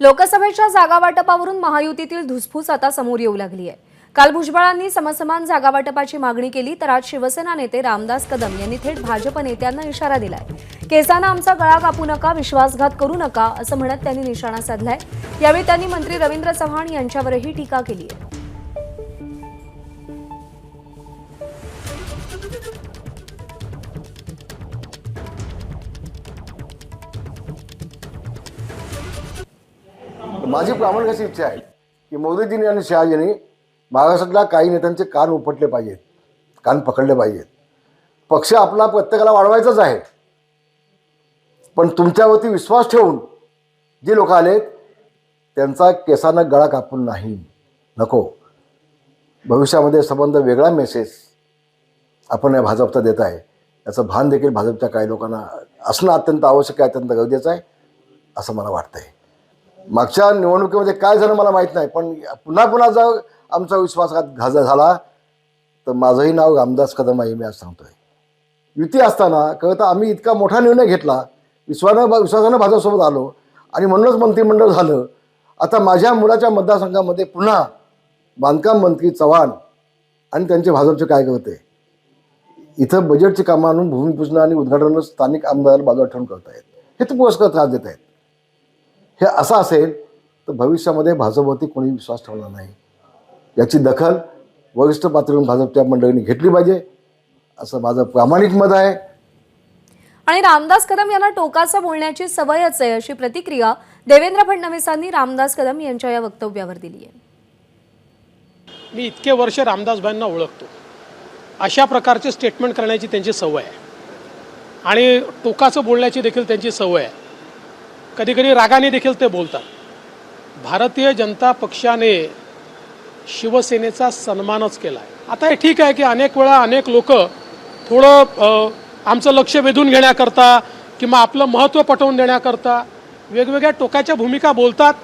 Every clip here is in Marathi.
लोकसभेच्या जागा वाटपावरून महायुतीतील धुसफूस आता समोर येऊ लागली आहे. काल भुजबळांनी समसमान जागा वाटपाची मागणी केली तर आज शिवसेना नेते रामदास कदम यांनी थेट भाजप नेत्यांना इशारा दिलाय. केसांना आमचा गळा कापू नका विश्वासघात करू नका असं म्हणत त्यांनी निशाणा साधलाय. यावेळी त्यांनी मंत्री रवींद्र चव्हाण यांच्यावरही टीका केली आहे. माझी प्रामाणिक अशी इच्छा आहे की मोदीजींनी आणि शहाजींनी महाराष्ट्रातल्या काही नेत्यांचे कान उपटले पाहिजेत कान पकडले पाहिजेत. पक्ष आपला प्रत्येकाला वाढवायचाच आहे. पण तुमच्यावरती विश्वास ठेवून जे लोक आलेत त्यांचा केसानं गळा कापून नाही. नको. भविष्यामध्ये संबंध वेगळा मेसेज आपण या भाजपचा देत आहे. याचं भान देखील भाजपच्या काही लोकांना असणं अत्यंत आवश्यक आहे अत्यंत गरजेचं आहे असं मला वाटतं आहे मागच्या निवडणुकीमध्ये काय झालं मला माहीत नाही पण पुन्हा पुन्हा जर आमचा विश्वासघात घाजा झाला तर माझंही नाव रामदास कदम आहे मी आज सांगतोय. युती असताना कळतं आम्ही इतका मोठा निर्णय घेतला विश्वानं विश्वासानं भाजपसोबत आलो आणि म्हणूनच मंत्रिमंडळ झालं. आता माझ्या मुलाच्या मतदारसंघामध्ये पुन्हा बांधकाम मंत्री चव्हाण आणि त्यांचे भाजपचे काय करते इथं बजेटची कामं आणून भूमिपूजन आणि उद्घाटन स्थानिक आमदार बाजूला ठेवून करतायत. हे तर पुरस्कार त्रास देत आहेत हे असं असेल तर भविष्यामध्ये भाजपवरती कोणी विश्वास ठेवणार नाही. याची दखल वरिष्ठ पातळीवरून भाजपच्या मंडळींनी घेतली पाहिजे असं माझं प्रामाणिक मत आहे. आणि रामदास कदम यांना टोकाचं बोलण्याची सवयच आहे अशी प्रतिक्रिया देवेंद्र फडणवीसांनी रामदास कदम यांच्या या वक्तव्यावर दिली आहे. मी इतके वर्ष रामदासबाईंना ओळखतो. अशा प्रकारचे स्टेटमेंट करण्याची त्यांची सवय आहे. आणि टोकाचं बोलण्याची देखील त्यांची सवय आहे. कधीकधी रागाने देखील ते बोलतात. भारतीय जनता पक्षाने शिवसेनेचा सन्मानच केला आहे आता हे ठीक आहे की अनेक वेळा अनेक लोक थोडं आमचं लक्ष वेधून घेण्याकरता किंवा आपलं महत्त्व पटवून देण्याकरता वेगवेगळ्या टोकाच्या भूमिका बोलतात.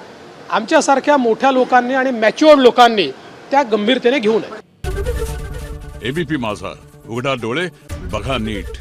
आमच्यासारख्या मोठ्या लोकांनी आणि मॅच्युअर्ड लोकांनी त्या गंभीरतेने घेऊ नये. एबीपी माझा. उघडा डोळे बघा नीट.